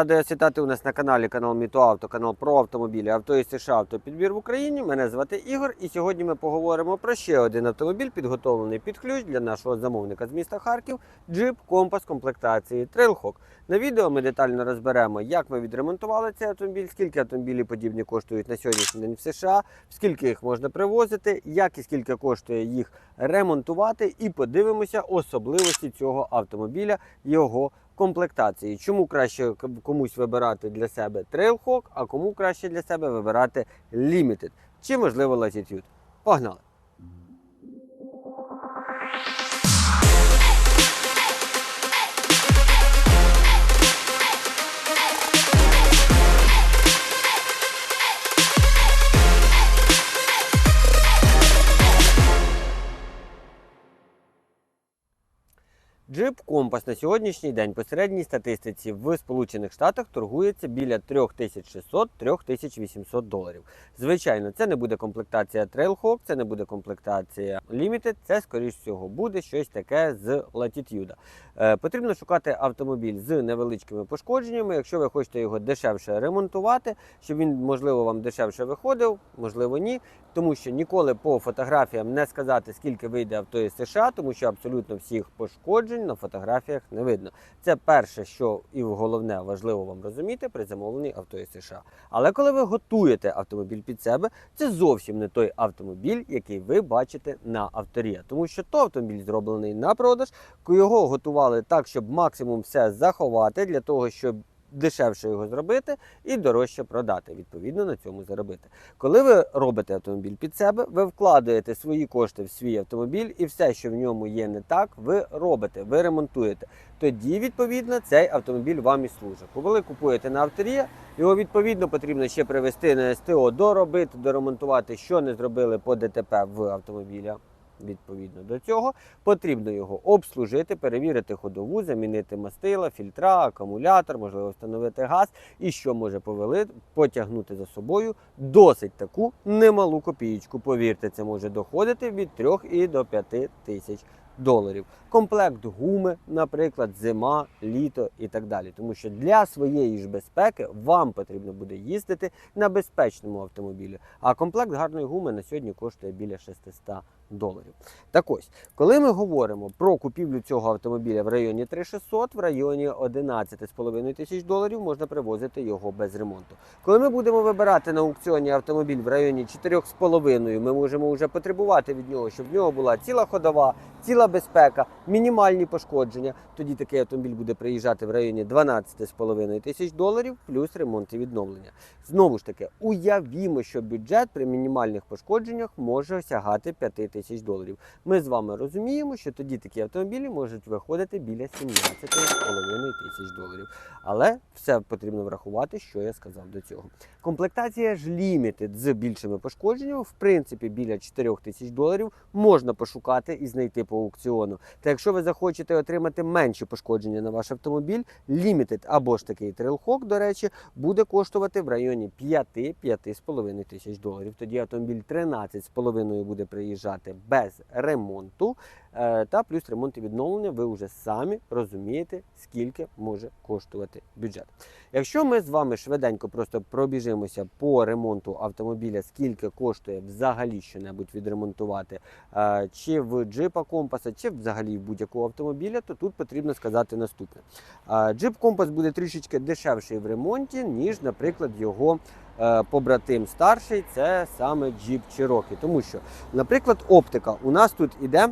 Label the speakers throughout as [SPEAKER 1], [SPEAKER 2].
[SPEAKER 1] Радий вітати у нас на каналі канал Мітоавто, канал про автомобілі, авто і США, автопідбір в Україні. Мене звати Ігор, і сьогодні ми поговоримо про ще один автомобіль, підготовлений під ключ для нашого замовника з міста Харків Jeep Compass комплектації Trailhawk. На відео ми детально розберемо, як ми відремонтували цей автомобіль, скільки автомобілі подібні коштують на сьогоднішній день в США, скільки їх можна привозити, як і скільки коштує їх ремонтувати, і подивимося особливості цього автомобіля, його комплектації. Чому краще комусь вибирати для себе Trailhawk, а кому краще для себе вибирати Limited чи можливо Latitude. Погнали! Джип Компас на сьогоднішній день по середній статистиці в Сполучених Штатах торгується біля 3600-3800 доларів. Звичайно, це не буде комплектація Trailhawk, це не буде комплектація Limited, це, скоріш всього, буде щось таке з Latitude. Е, потрібно шукати автомобіль з невеличкими пошкодженнями. Якщо ви хочете його дешевше ремонтувати, щоб він, можливо, вам дешевше виходив, можливо, ні. Тому що ніколи по фотографіям не сказати, скільки вийде авто із США, тому що абсолютно всіх пошкоджень на фотографіях не видно. Це перше, що і головне важливо вам розуміти при замовленні авто із США. Але коли ви готуєте автомобіль під себе, це зовсім не той автомобіль, який ви бачите на авторі. Тому що то автомобіль зроблений на продаж, його готували так, щоб максимум все заховати для того, щоб дешевше його зробити і дорожче продати, відповідно на цьому заробити. Коли ви робите автомобіль під себе, ви вкладаєте свої кошти в свій автомобіль, і все, що в ньому є не так, ви робите, ви ремонтуєте. Тоді, відповідно, цей автомобіль вам і служить. Коли купуєте на авторія, його відповідно потрібно ще привезти на СТО, доробити, доремонтувати, що не зробили по ДТП в автомобіля. Відповідно до цього потрібно його обслужити, перевірити ходову, замінити мастила, фільтра, акумулятор, можливо, встановити газ і що може повели, потягнути за собою досить таку немалу копієчку. Повірте, це може доходити від 3 і до 5 тисяч доларів. Комплект гуми, наприклад, зима, літо і так далі. Тому що для своєї ж безпеки вам потрібно буде їздити на безпечному автомобілі. А комплект гарної гуми на сьогодні коштує біля 600 доларів. Так ось, коли ми говоримо про купівлю цього автомобіля в районі 3600, в районі 11,5 тисяч доларів можна привозити його без ремонту. Коли ми будемо вибирати на аукціоні автомобіль в районі 4,5, ми можемо вже потребувати від нього, щоб в нього була ціла ходова, ціла безпека, мінімальні пошкодження. Тоді такий автомобіль буде приїжджати в районі 12,5 тисяч доларів, плюс ремонт і відновлення. Знову ж таки, уявімо, що бюджет при мінімальних пошкодженнях може осягати 5 тисяч доларів. Ми з вами розуміємо, що тоді такі автомобілі можуть виходити біля 17,5 тисяч доларів. Але все потрібно врахувати, що я сказав до цього. Комплектація ж Limited з більшими пошкодженнями, в принципі, біля 4 тисяч доларів можна пошукати і знайти по аукціону. Та якщо ви захочете отримати менші пошкодження на ваш автомобіль, Limited або ж такий Trailhawk, до речі, буде коштувати в районі 5-5,5 тисяч доларів. Тоді автомобіль 13,5 буде приїжджати без ремонту. Е, Та плюс ремонт і відновлення, ви вже самі розумієте, скільки може коштувати бюджет. Якщо ми з вами швиденько просто пробіжимося по ремонту автомобіля, скільки коштує взагалі щонебудь відремонтувати, е, чи в джипа компаса, чи взагалі в будь-якого автомобіля, то тут потрібно сказати наступне: Е, джип компас буде трішечки дешевший в ремонті, ніж, наприклад, його. Е, Побратим старший це саме Jeep Cherokee. Тому що, наприклад, оптика у нас тут іде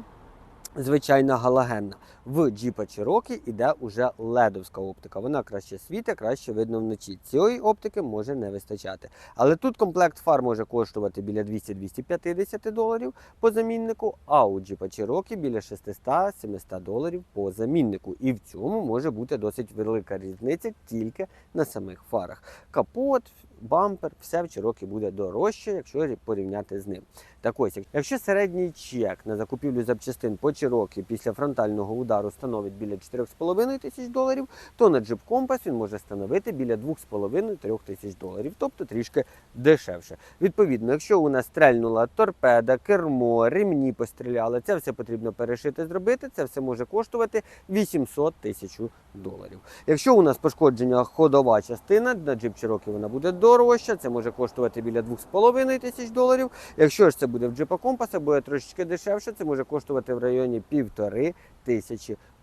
[SPEAKER 1] звичайна галогенна. В Jeep Cherokee іде уже ледовська оптика. Вона краще світить, краще видно вночі. Цієї оптики може не вистачати. Але тут комплект фар може коштувати біля 200-250 доларів по заміннику, а у Jeep Cherokee біля 600-700 доларів по заміннику. І в цьому може бути досить велика різниця тільки на самих фарах. Капот, бампер, все в Cherokee буде дорожче, якщо порівняти з ним. Так ось, якщо середній чек на закупівлю запчастин по Cherokee після фронтального удару становить біля 4,5 тисяч доларів, то на Jeep Compass він може становити біля 2,5-3 тисяч доларів, тобто трішки дешевше. Відповідно, якщо у нас стрельнула торпеда, кермо, ремні постріляли, це все потрібно перешити, зробити. Це все може коштувати 800 тисяч доларів. Якщо у нас пошкодження ходова частина, на Jeep Cherokee вона буде дорожча, це може коштувати біля 2,5 тисяч доларів. Якщо ж це буде в Jeep Compass, буде трошечки дешевше, це може коштувати в районі півтори тисячі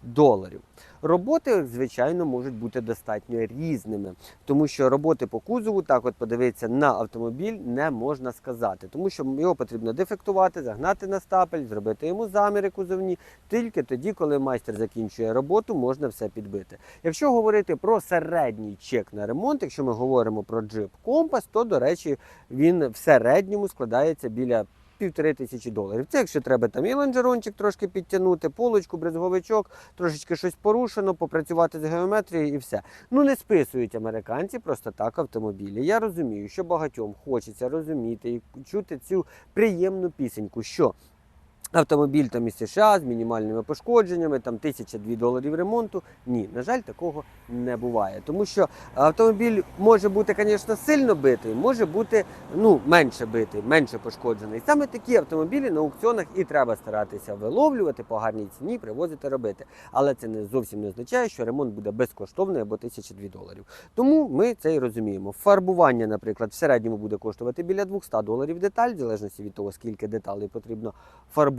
[SPEAKER 1] доларів. Роботи, звичайно, можуть бути достатньо різними, тому що роботи по кузову, так от подивитися на автомобіль не можна сказати, тому що його потрібно дефектувати, загнати на стапель, зробити йому заміри кузовні. Тільки тоді, коли майстер закінчує роботу, можна все підбити. Якщо говорити про середній чек на ремонт, якщо ми говоримо про Jeep Compass, то, до речі, він в середньому складається біля півтори тисячі доларів. Це якщо треба там і лонжерончик трошки підтягнути, полочку, брезговичок, трошечки щось порушено, попрацювати з геометрією і все. Ну не списують американці просто так автомобілі. Я розумію, що багатьом хочеться розуміти і чути цю приємну пісеньку, що Автомобіль там із США з мінімальними пошкодженнями, там тисяча-дві доларів ремонту. Ні, на жаль, такого не буває. Тому що автомобіль може бути, звісно, сильно битий, може бути ну, менше битий, менше пошкоджений. Саме такі автомобілі на аукціонах і треба старатися виловлювати по гарній ціні, привозити, робити. Але це не зовсім не означає, що ремонт буде безкоштовний або тисяча-дві доларів. Тому ми це і розуміємо. Фарбування, наприклад, в середньому буде коштувати біля 200 доларів деталь, в залежності від того, скільки деталей потрібно фарбувати,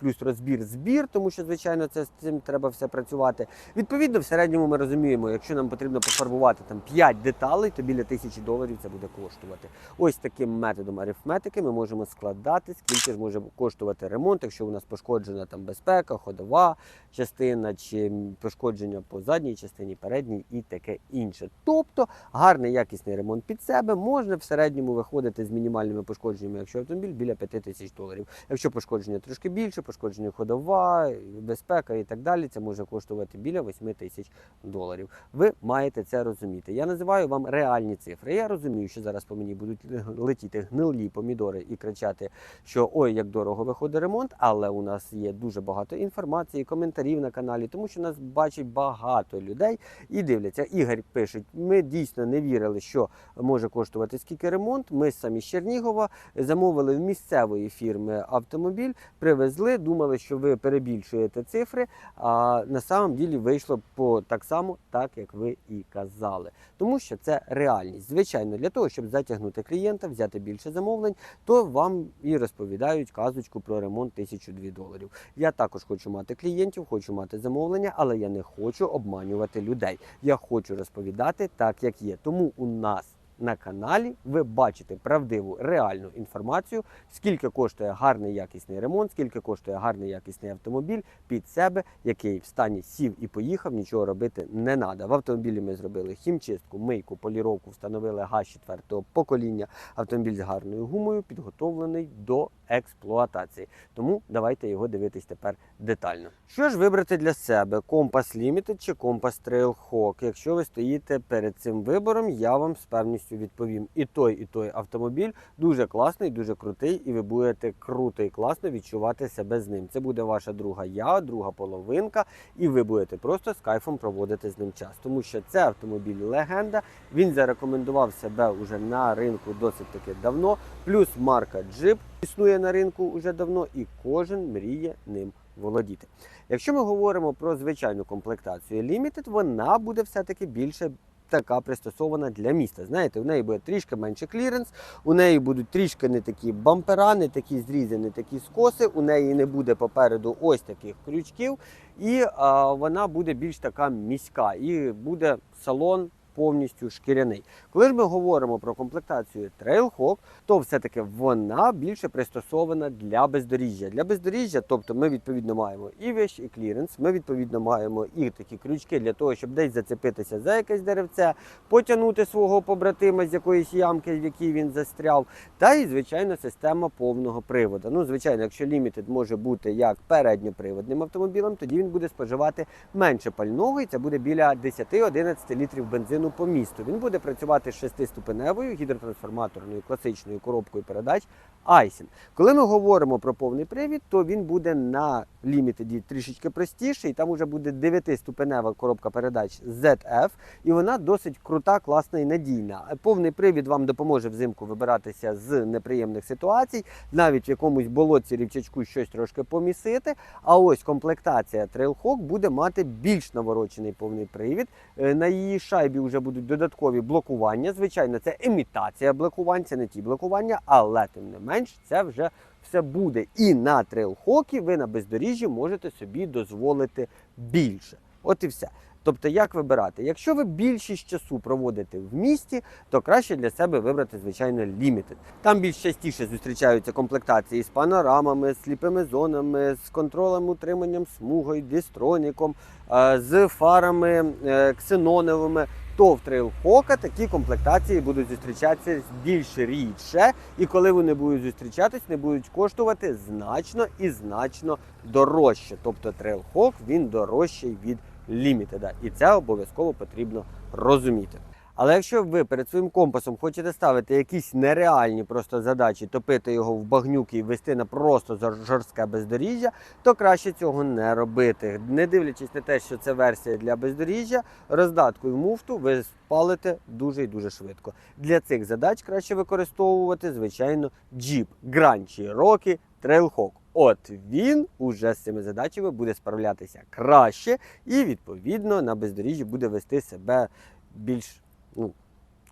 [SPEAKER 1] плюс розбір збір, тому що, звичайно, це з цим треба все працювати. Відповідно, в середньому ми розуміємо, якщо нам потрібно пофарбувати там 5 деталей, то біля тисячі доларів це буде коштувати. Ось таким методом арифметики ми можемо складати, скільки ж може коштувати ремонт, якщо у нас пошкоджена там безпека, ходова частина чи пошкодження по задній частині, передній і таке інше. Тобто гарний якісний ремонт під себе можна в середньому виходити з мінімальними пошкодженнями, якщо автомобіль біля 5 тисяч доларів. Якщо пошкодження трошки більше, пошкодження ходова, безпека і так далі, це може коштувати біля 8 тисяч доларів. Ви маєте це розуміти. Я називаю вам реальні цифри. Я розумію, що зараз по мені будуть летіти гнилі помідори і кричати, що ой, як дорого виходить ремонт, але у нас є дуже багато інформації, коментарів на каналі, тому що нас бачить багато людей і дивляться. Ігор пише, ми дійсно не вірили, що може коштувати скільки ремонт. Ми самі з Чернігова замовили в місцевої фірми автомобіль, привезли, думали, що ви перебільшуєте цифри. А на самом ділі вийшло по так само, так як ви і казали. Тому що це реальність. Звичайно, для того, щоб затягнути клієнта, взяти більше замовлень, то вам і розповідають казочку про ремонт 1002 доларів. Я також хочу мати клієнтів, хочу мати замовлення, але я не хочу обманювати людей. Я хочу розповідати так, як є. Тому у нас. На каналі ви бачите правдиву реальну інформацію, скільки коштує гарний якісний ремонт, скільки коштує гарний якісний автомобіль під себе, який в стані сів і поїхав, нічого робити не треба. В автомобілі ми зробили хімчистку, мийку, поліровку, встановили газ четвертого покоління. Автомобіль з гарною гумою підготовлений до експлуатації. Тому давайте його дивитись тепер детально. Що ж вибрати для себе: Compass Limited чи Compass Trailhawk? Якщо ви стоїте перед цим вибором, я вам з певністю відповім. І той, і той автомобіль дуже класний, дуже крутий, і ви будете круто і класно відчувати себе з ним. Це буде ваша друга я, друга половинка, і ви будете просто з кайфом проводити з ним час. Тому що це автомобіль легенда. Він зарекомендував себе уже на ринку досить таки давно. Плюс марка Jeep існує на ринку вже давно, і кожен мріє ним володіти. Якщо ми говоримо про звичайну комплектацію Limited, вона буде все-таки більше. Така пристосована для міста. Знаєте, у неї буде трішки менше кліренс, у неї будуть трішки не такі бампера, не такі зрізи, не такі скоси. У неї не буде попереду ось таких крючків, і а, вона буде більш така міська, і буде салон повністю шкіряний. Коли ж ми говоримо про комплектацію Trailhawk, то все-таки вона більше пристосована для бездоріжжя. Для бездоріжжя, тобто ми відповідно маємо і вищ, і кліренс, ми відповідно маємо і такі крючки для того, щоб десь зацепитися за якесь деревце, потягнути свого побратима з якоїсь ямки, в якій він застряв. Та і, звичайно, система повного приводу. Ну, звичайно, якщо Limited може бути як передньоприводним автомобілем, тоді він буде споживати менше пального, і це буде біля 10-11 літрів бензину по місту. Він буде працювати з шестиступеневою гідротрансформаторною класичною коробкою передач Айсін. Коли ми говоримо про повний привід, то він буде на лімітеді трішечки простіший. Там уже буде 9-ступенева коробка передач ZF, і вона досить крута, класна і надійна. Повний привід вам допоможе взимку вибиратися з неприємних ситуацій, навіть в якомусь болотці рівчачку щось трошки помісити. А ось комплектація Trailhawk буде мати більш наворочений повний привід. Е, На її шайбі вже будуть додаткові блокування. Звичайно, це імітація блокувань, це не ті блокування, але тим не менш це вже все буде. І на трейлхокі ви на бездоріжжі можете собі дозволити більше. От і все. Тобто, як вибирати? Якщо ви більшість часу проводите в місті, то краще для себе вибрати, звичайно, Limited. Там більш частіше зустрічаються комплектації з панорамами, з сліпими зонами, з контролем утриманням смугою, дистроніком, е, з фарами е, ксеноновими. То в трейлхока такі комплектації будуть зустрічатися більш рідше, і коли вони будуть зустрічатись, не будуть коштувати значно і значно дорожче. Тобто трейлхок він дорожчий від лімітеда, і це обов'язково потрібно розуміти. Але якщо ви перед своїм компасом хочете ставити якісь нереальні просто задачі, топити його в багнюки і вести на просто жорстке бездоріжжя, то краще цього не робити. Не дивлячись на те, що це версія для бездоріжжя, роздатку і муфту ви спалите дуже і дуже швидко. Для цих задач краще використовувати, звичайно, джіп Grand Cherokee Trailhawk. От він уже з цими задачами буде справлятися краще і, відповідно, на бездоріжжі буде вести себе більш ну,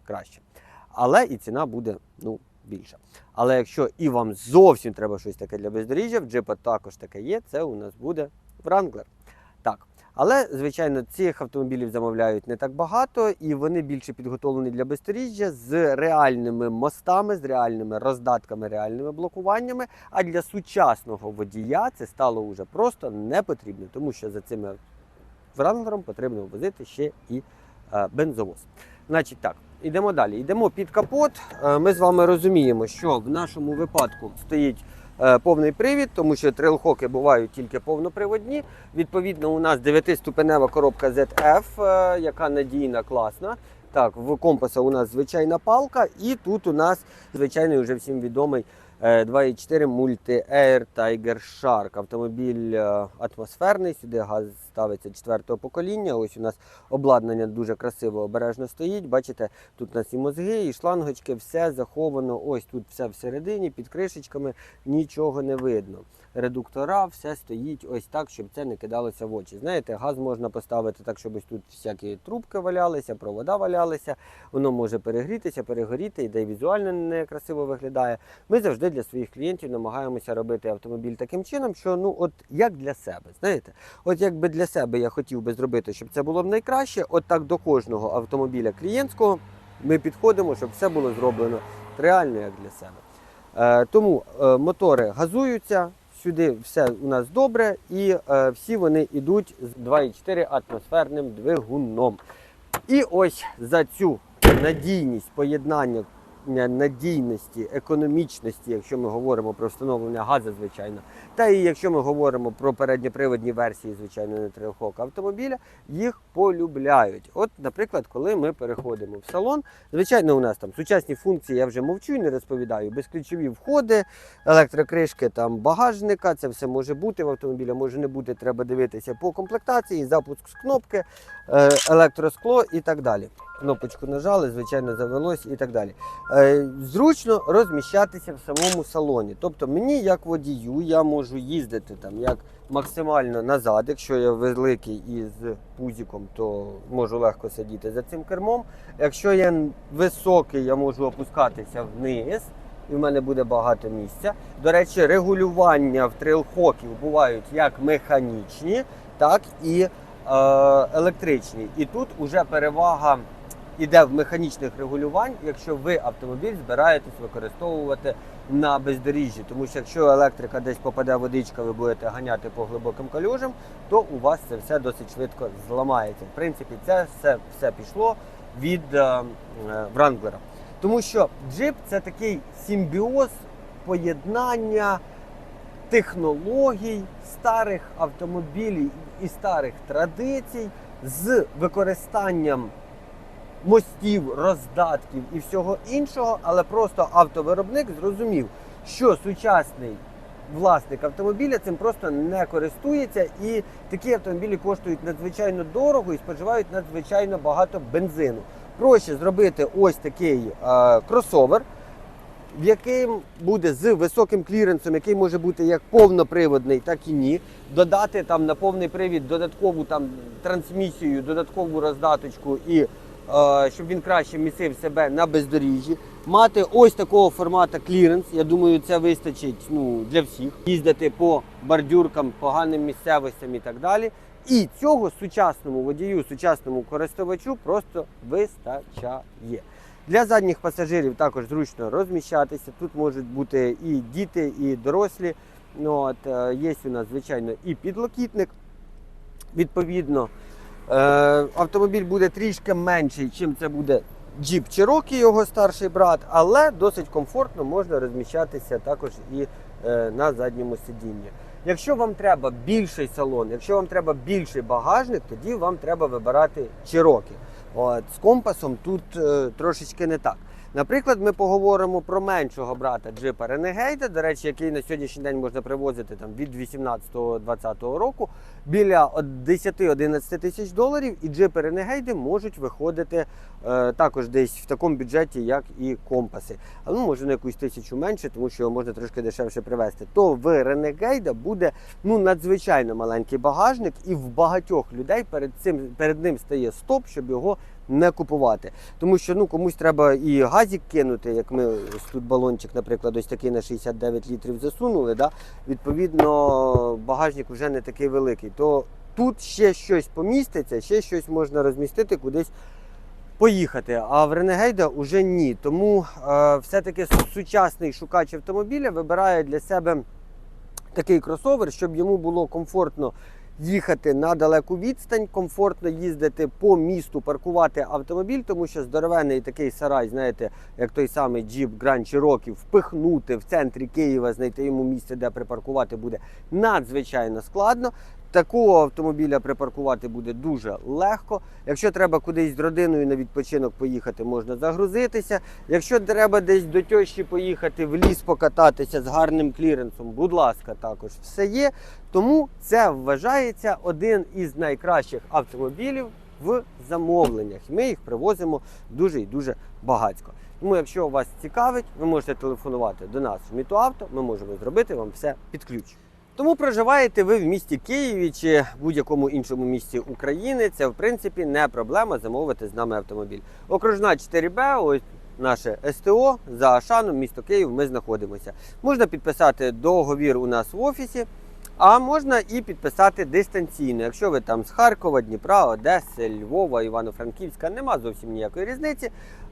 [SPEAKER 1] краще. Але і ціна буде ну, більша. Але якщо і вам зовсім треба щось таке для бездоріжжя, в джипа також таке є, це у нас буде Wrangler. Так. Але, звичайно, цих автомобілів замовляють не так багато, і вони більше підготовлені для бездоріжжя з реальними мостами, з реальними роздатками, реальними блокуваннями. А для сучасного водія це стало вже просто не потрібно, тому що за цими Wranglerом потрібно возити ще і е, бензовоз. Значить так, йдемо далі. Йдемо під капот. Е, Ми з вами розуміємо, що в нашому випадку стоїть е, повний привід, тому що трейлхоки бувають тільки повноприводні. Відповідно, у нас 9-ступенева коробка ZF, е, яка надійна, класна. Так, в компаса у нас звичайна палка, і тут у нас звичайний вже всім відомий е, 2.4 Multi Air Tiger Shark. Автомобіль атмосферний, сюди газ ставиться четвертого покоління. Ось у нас обладнання дуже красиво обережно стоїть. Бачите, тут у нас і мозги, і шлангочки, все заховано. Ось тут все всередині, під кришечками, нічого не видно. Редуктора, все стоїть ось так, щоб це не кидалося в очі. Знаєте, газ можна поставити так, щоб ось тут всякі трубки валялися, провода валялися. Воно може перегрітися, перегоріти, і де візуально некрасиво виглядає. Ми завжди для своїх клієнтів намагаємося робити автомобіль таким чином, що ну от як для себе. Знаєте, от якби для себе я хотів би зробити, щоб це було б найкраще, от так до кожного автомобіля клієнтського ми підходимо, щоб все було зроблено реально як для себе. Е, тому е, мотори газуються. Сюди все у нас добре, і е, всі вони йдуть з 2,4 атмосферним двигуном. І ось за цю надійність поєднання надійності, економічності, якщо ми говоримо про встановлення газу, звичайно, та і якщо ми говоримо про передньоприводні версії, звичайно, не трьохока автомобіля, їх полюбляють. От, наприклад, коли ми переходимо в салон, звичайно, у нас там сучасні функції, я вже мовчу і не розповідаю, безключові входи, електрокришки там багажника, це все може бути в автомобілі, може не бути, треба дивитися по комплектації, запуск з кнопки, е, електроскло і так далі. Кнопочку нажали, звичайно, завелось і так далі. Е, Зручно розміщатися в самому салоні. Тобто мені, як водію, я можу їздити там як максимально назад. Якщо я великий і з пузіком, то можу легко сидіти за цим кермом. Якщо я високий, я можу опускатися вниз. І в мене буде багато місця. До речі, регулювання в трейлхоків бувають як механічні, так і е, електричні. І тут уже перевага іде в механічних регулювань, якщо ви автомобіль збираєтесь використовувати на бездоріжжі. Тому що якщо електрика десь попаде водичка, ви будете ганяти по глибоким калюжам, то у вас це все досить швидко зламається. В принципі, це все, все пішло від е, е, Вранглера. Тому що джип це такий симбіоз поєднання технологій, старих автомобілів і старих традицій з використанням мостів, роздатків і всього іншого, але просто автовиробник зрозумів, що сучасний власник автомобіля цим просто не користується, і такі автомобілі коштують надзвичайно дорого і споживають надзвичайно багато бензину. Проще зробити ось такий е, кросовер, в яким буде з високим кліренсом, який може бути як повноприводний, так і ні. Додати там на повний привід додаткову там трансмісію, додаткову роздаточку і щоб він краще місив себе на бездоріжжі. Мати ось такого формату кліренс. Я думаю, це вистачить ну, для всіх. Їздити по бордюркам, поганим місцевостям і так далі. І цього сучасному водію, сучасному користувачу просто вистачає. Для задніх пасажирів також зручно розміщатися. Тут можуть бути і діти, і дорослі. Ну, от, е, є у нас, звичайно, і підлокітник. Відповідно, е, автомобіль буде трішки менший, чим це буде Jeep Cherokee, його старший брат, але досить комфортно можна розміщатися також і е, на задньому сидінні. Якщо вам треба більший салон, якщо вам треба більший багажник, тоді вам треба вибирати Cherokee. От, з компасом тут е, трошечки не так. Наприклад, ми поговоримо про меншого брата джипа Renegade, до речі, який на сьогоднішній день можна привозити там, від 18-20 року біля 10-11 тисяч доларів, і джипи Renegade можуть виходити е, також десь в такому бюджеті, як і компаси. А ну, може на якусь тисячу менше, тому що його можна трошки дешевше привезти. То в Renegade буде ну, надзвичайно маленький багажник, і в багатьох людей перед цим перед ним стає стоп, щоб його не купувати. Тому що ну, комусь треба і газик кинути, як ми ось тут балончик, наприклад, ось такий на 69 літрів засунули. Да? Відповідно, багажник вже не такий великий. То тут ще щось поміститься, ще щось можна розмістити кудись. Поїхати, а в Renegade вже ні. Тому е, все-таки сучасний шукач автомобіля вибирає для себе такий кросовер, щоб йому було комфортно їхати на далеку відстань, комфортно їздити по місту, паркувати автомобіль, тому що здоровений такий сарай, знаєте, як той самий джіп Grand Cherokee, впихнути в центрі Києва, знайти йому місце, де припаркувати буде надзвичайно складно. Такого автомобіля припаркувати буде дуже легко. Якщо треба кудись з родиною на відпочинок поїхати, можна загрузитися. Якщо треба десь до тещі поїхати в ліс покататися з гарним кліренсом, будь ласка, також все є. Тому це вважається один із найкращих автомобілів в замовленнях. Ми їх привозимо дуже і дуже багатько. Тому, якщо вас цікавить, ви можете телефонувати до нас в Мітуавто, ми можемо зробити вам все під ключ. Тому проживаєте ви в місті Києві чи будь-якому іншому місті України. Це в принципі не проблема замовити з нами автомобіль. Окружна 4Б, ось наше СТО за Ашаном, місто Київ. Ми знаходимося. Можна підписати договір у нас в офісі. А можна і підписати дистанційно. Якщо ви там з Харкова, Дніпра, Одеси, Львова, Івано-Франківська, нема зовсім ніякої різниці.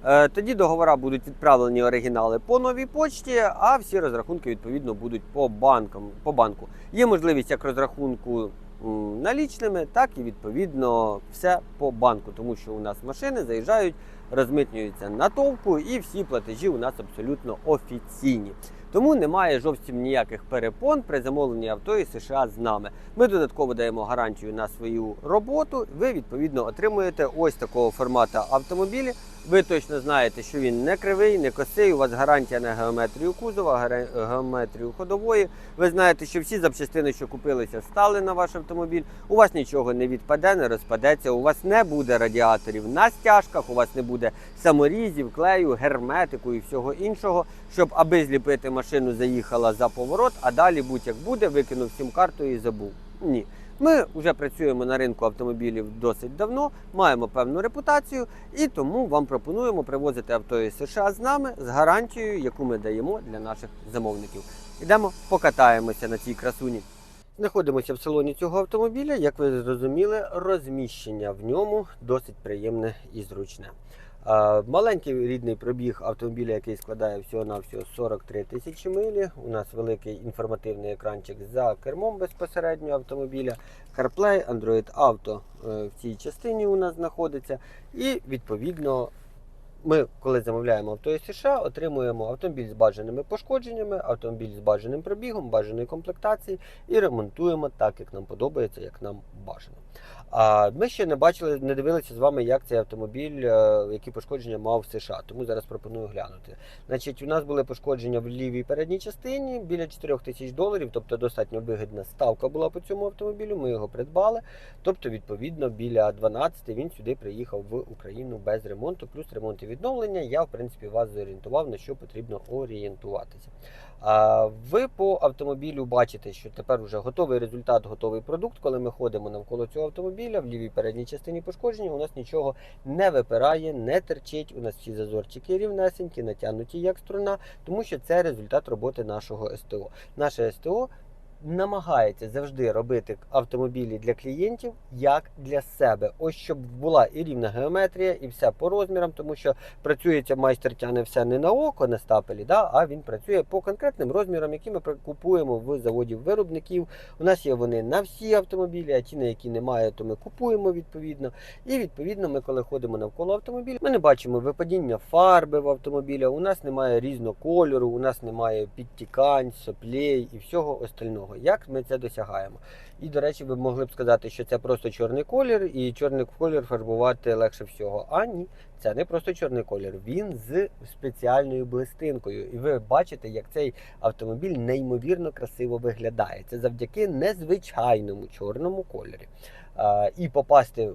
[SPEAKER 1] Е, Тоді договори будуть відправлені оригінали по новій почті, а всі розрахунки відповідно будуть по банкам. По банку. Є можливість як розрахунку налічними, так і відповідно все по банку, тому що у нас машини заїжджають, розмитнюються на товку, і всі платежі у нас абсолютно офіційні. Тому немає зовсім ніяких перепон при замовленні авто із США з нами. Ми додатково даємо гарантію на свою роботу. Ви відповідно отримуєте ось такого формату автомобілі. Ви точно знаєте, що він не кривий, не косий. У вас гарантія на геометрію кузова, геометрію ходової. Ви знаєте, що всі запчастини, що купилися, стали на ваш автомобіль. У вас нічого не відпаде, не розпадеться. У вас не буде радіаторів на стяжках, у вас не буде саморізів, клею, герметику і всього іншого, щоб аби зліпити машину, заїхала за поворот, а далі будь-як буде, викинув сім карту і забув. Ні. Ми вже працюємо на ринку автомобілів досить давно, маємо певну репутацію, і тому вам пропонуємо привозити авто із США з нами з гарантією, яку ми даємо для наших замовників. Ідемо покатаємося на цій красуні. Знаходимося в салоні цього автомобіля. Як ви зрозуміли, розміщення в ньому досить приємне і зручне. Маленький рідний пробіг автомобіля, який складає всього-навсього 43 тисячі милі. У нас великий інформативний екранчик за кермом безпосередньо автомобіля. CarPlay, Android Auto е, в цій частині у нас знаходиться. І відповідно ми, коли замовляємо авто із США, отримуємо автомобіль з бажаними пошкодженнями, автомобіль з бажаним пробігом, бажаної комплектації і ремонтуємо так, як нам подобається, як нам бажано. А ми ще не бачили, не дивилися з вами, як цей автомобіль, е, які пошкодження мав в США. Тому зараз пропоную глянути. Значить, у нас були пошкодження в лівій передній частині біля 4 тисяч доларів, тобто достатньо вигідна ставка була по цьому автомобілю. Ми його придбали. Тобто, відповідно, біля 12 він сюди приїхав в Україну без ремонту, плюс ремонт і відновлення. Я, в принципі, вас зорієнтував, на що потрібно орієнтуватися. Ви по автомобілю бачите, що тепер вже готовий результат, готовий продукт. Коли ми ходимо навколо цього автомобіля, в лівій передній частині пошкодження, у нас нічого не випирає, не терчить. У нас всі зазорчики рівнесенькі, натягнуті як струна, тому що це результат роботи нашого СТО. Наше СТО намагається завжди робити автомобілі для клієнтів як для себе. Ось щоб була і рівна геометрія, і все по розмірам, тому що працюється майстер тяне все не на око, на стапелі, да, а він працює по конкретним розмірам, які ми купуємо в заводів виробників. У нас є вони на всі автомобілі, а ті, на які немає, то ми купуємо відповідно. І відповідно, ми, коли ходимо навколо автомобіля, ми не бачимо випадіння фарби в автомобіля. У нас немає різного кольору, у нас немає підтікань, соплей і всього остального. Як ми це досягаємо? І, до речі, ви могли б сказати, що це просто чорний колір, і чорний колір фарбувати легше всього. А ні, це не просто чорний колір. Він з спеціальною блистинкою. І ви бачите, як цей автомобіль неймовірно красиво виглядає. Це завдяки незвичайному чорному кольорі. І попасти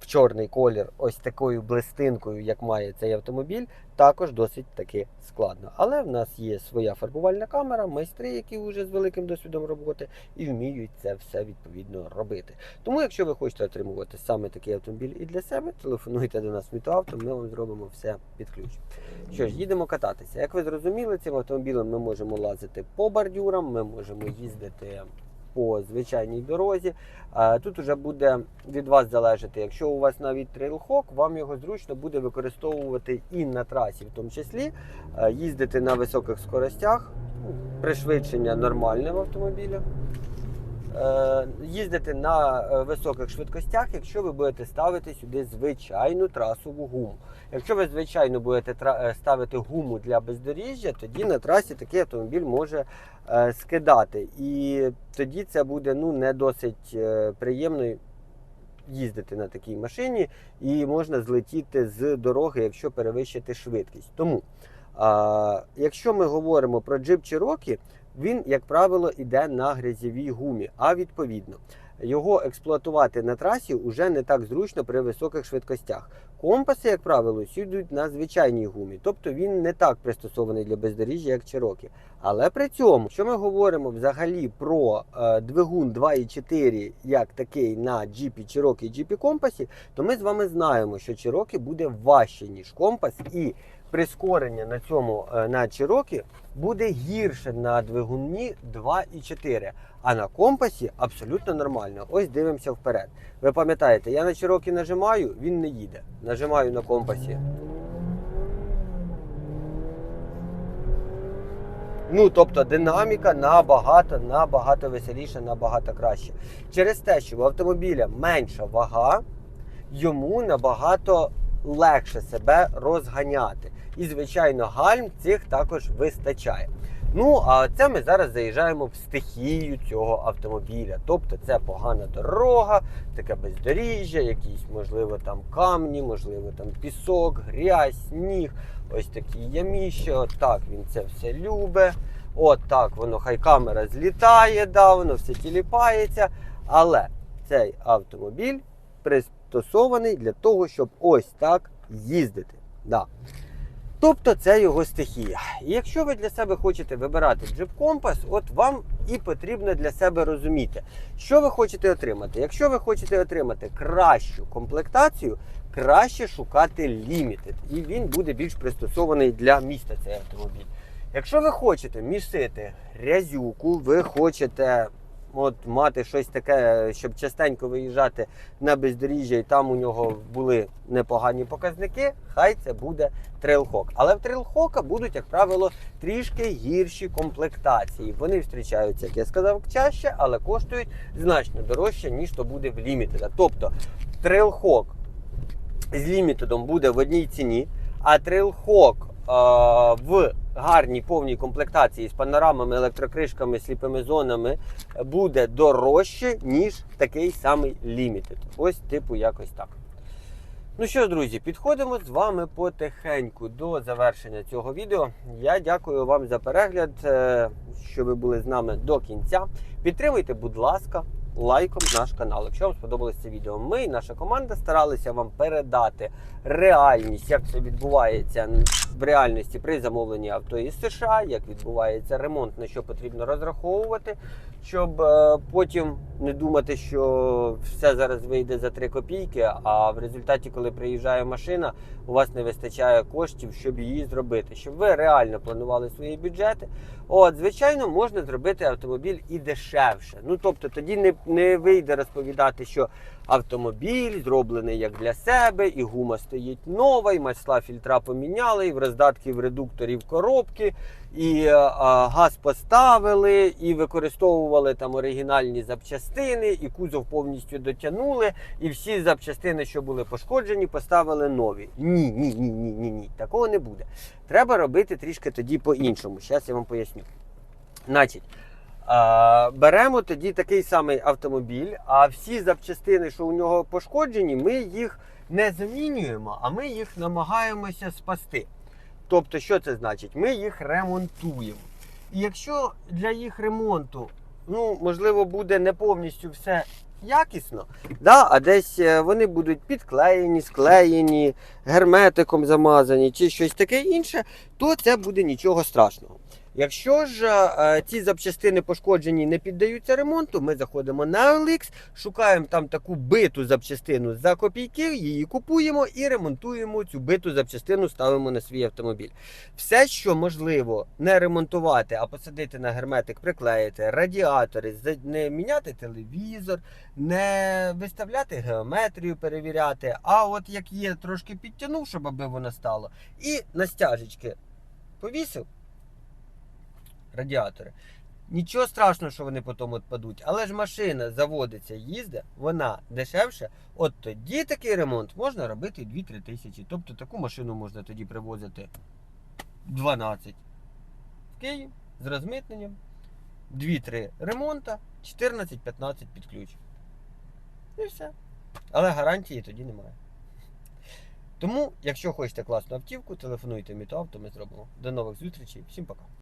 [SPEAKER 1] в чорний колір ось такою блистинкою, як має цей автомобіль, також досить таки складно. Але в нас є своя фарбувальна камера, майстри, які вже з великим досвідом роботи і вміють це все відповідно робити. Тому, якщо ви хочете отримувати саме такий автомобіль і для себе, телефонуйте до нас в Мітоавто, ми вам зробимо все під ключ. Що ж, їдемо кататися. Як ви зрозуміли, цим автомобілем ми можемо лазити по бордюрам, ми можемо їздити по звичайній дорозі. Тут вже буде від вас залежати, якщо у вас навіть трейлхок, вам його зручно буде використовувати і на трасі, в тому числі їздити на високих скоростях, ну, пришвидшення нормальне в автомобілі. Е, Їздити на е, високих швидкостях, якщо ви будете ставити сюди звичайну трасову гуму. Якщо ви звичайно будете е, ставити гуму для бездоріжжя, тоді на трасі такий автомобіль може скидати. І тоді це буде ну, не досить приємно їздити на такій машині, і можна злетіти з дороги, якщо перевищити швидкість. Тому, якщо ми говоримо про джип Cherokee, він, як правило, йде на грязьовій гумі, а відповідно. Його експлуатувати на трасі вже не так зручно при високих швидкостях. Компаси, як правило, сідуть на звичайній гумі, тобто він не так пристосований для бездоріжжя, як Cherokee. Але при цьому, якщо ми говоримо взагалі про е, двигун 2.4 як такий на Jeep Cherokee і Jeep Compass, то ми з вами знаємо, що Cherokee буде важче, ніж компас, і прискорення на цьому е, на Cherokee буде гірше на двигуні 2.4, а на компасі абсолютно нормально. Ось дивимося вперед. Ви пам'ятаєте, я на Cherokee нажимаю, він не їде. Нажимаю на компасі. Ну, тобто динаміка набагато, набагато веселіша, набагато краще. Через те, що в автомобіля менша вага, йому набагато легше себе розганяти. І, звичайно, гальм цих також вистачає. Ну, а це ми зараз заїжджаємо в стихію цього автомобіля. Тобто це погана дорога, таке бездоріжжя, якісь, можливо, там камні, можливо, там пісок, грязь, сніг, ось такі яміща. От так він це все любить. От так воно, хай камера злітає, да, воно все тіліпається. Але цей автомобіль пристосований для того, щоб ось так їздити. Да. Тобто це його стихія. І якщо ви для себе хочете вибирати Compass, от вам і потрібно для себе розуміти, що ви хочете отримати. Якщо ви хочете отримати кращу комплектацію, краще шукати Limited. І він буде більш пристосований для міста цей автомобіль. Якщо ви хочете місити грязюку, ви хочете от, мати щось таке, щоб частенько виїжджати на бездоріжжя, і там у нього були непогані показники, хай це буде трейлхок. Але в трейлхока будуть, як правило, трішки гірші комплектації. Вони зустрічаються, як я сказав, чаще, але коштують значно дорожче, ніж то буде в лімітеда. Тобто трейлхок з лімітедом буде в одній ціні. А е, в гарній повній комплектації з панорамами, електрокришками, сліпими зонами буде дорожче, ніж такий самий Limited. Ось, типу, якось так. Ну що ж, друзі, підходимо з вами потихеньку до завершення цього відео. Я дякую вам за перегляд, е, що ви були з нами до кінця. Підтримуйте, будь ласка, лайком наш канал. Якщо вам сподобалось це відео, ми і наша команда старалися вам передати реальність, як це відбувається в реальності при замовленні авто із США, як відбувається ремонт, на що потрібно розраховувати, щоб е, потім не думати, що все зараз вийде за 3 копійки, а в результаті, коли приїжджає машина, у вас не вистачає коштів, щоб її зробити, щоб ви реально планували свої бюджети. От, звичайно, можна зробити автомобіль і дешевше. Ну тобто тоді не, не вийде розповідати, що автомобіль зроблений як для себе, і гума стоїть нова, і масла фільтра поміняли, і в роздатки в редукторі в коробки, і е, а, газ поставили, і використовували там оригінальні запчастини, і кузов повністю дотягнули, і всі запчастини, що були пошкоджені, поставили нові. Ні, ні, ні, ні, ні, ні. Такого не буде. Треба робити трішки тоді по-іншому. Зараз я вам поясню. Значить, беремо тоді такий самий автомобіль, а всі запчастини, що у нього пошкоджені, ми їх не замінюємо, а ми їх намагаємося спасти. Тобто, що це значить? Ми їх ремонтуємо. І якщо для їх ремонту, ну, можливо, буде не повністю все якісно, да, а десь е, вони будуть підклеєні, склеєні, герметиком замазані чи щось таке інше, то це буде нічого страшного. Якщо ж е, ці запчастини пошкоджені не піддаються ремонту, ми заходимо на OLX, шукаємо там таку биту запчастину за копійки, її купуємо і ремонтуємо цю биту запчастину, ставимо на свій автомобіль. Все, що можливо не ремонтувати, а посадити на герметик, приклеїти, радіатори, не міняти телевізор, не виставляти геометрію, перевіряти, а от як є, трошки підтягнув, щоб аби воно стало, і на стяжечки повісив радіатори. Нічого страшного, що вони потім відпадуть, але ж машина заводиться, їздить, вона дешевше. От тоді такий ремонт можна робити 2-3 тисячі. Тобто таку машину можна тоді привозити 12 в Київ з розмитненням, 2-3 ремонта, 14-15 під ключ. І все. Але гарантії тоді немає. Тому, якщо хочете класну автівку, телефонуйте Мітоавто, ми зробимо. До нових зустрічей, всім пока.